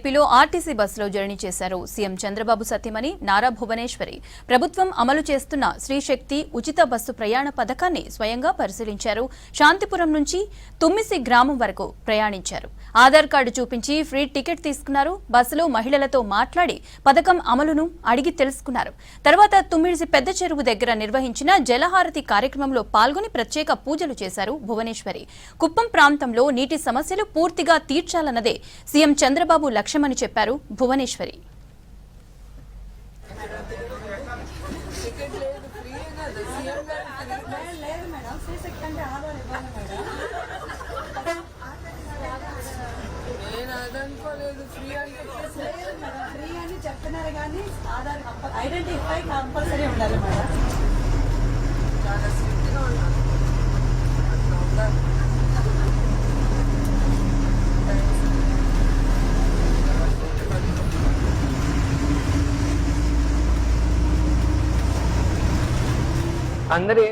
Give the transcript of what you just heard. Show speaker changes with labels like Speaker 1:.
Speaker 1: ఏపీలో ఆర్టీసీ బస్సులో జర్నీ చేశారు సీఎం చంద్రబాబు సత్యమని నారా భువనేశ్వరి. ప్రభుత్వం అమలు చేస్తున్న శ్రీశక్తి ఉచిత బస్సు ప్రయాణ పథకాన్ని స్వయంగా పరిశీలించారు. శాంతిపురం నుంచి తుమ్మిసి గ్రామం వరకు ప్రయాణించారు. ఆధార్ కార్డు చూపించి ఫ్రీ టికెట్ తీసుకున్నారు. బస్సులో మహిళలతో మాట్లాడి పథకం అమలును అడిగి తెలుసుకున్నారు. తర్వాత తుమ్మిడిసి పెద్ద చెరువు దగ్గర నిర్వహించిన జలహారతి కార్యక్రమంలో పాల్గొని ప్రత్యేక పూజలు చేశారు భువనేశ్వరి. కుప్పం ప్రాంతంలో నీటి సమస్యలు పూర్తిగా తీర్చాలన్నదే సీఎం చంద్రబాబు లక్ష్యమని చెప్పారు భువనేశ్వరి.
Speaker 2: ఫ్రీ
Speaker 3: అని చెప్తున్నారు కానీ ఆధార్ ఐడెంటిఫై కంపల్సరీ ఉండాలి మేడం.
Speaker 2: అందరూ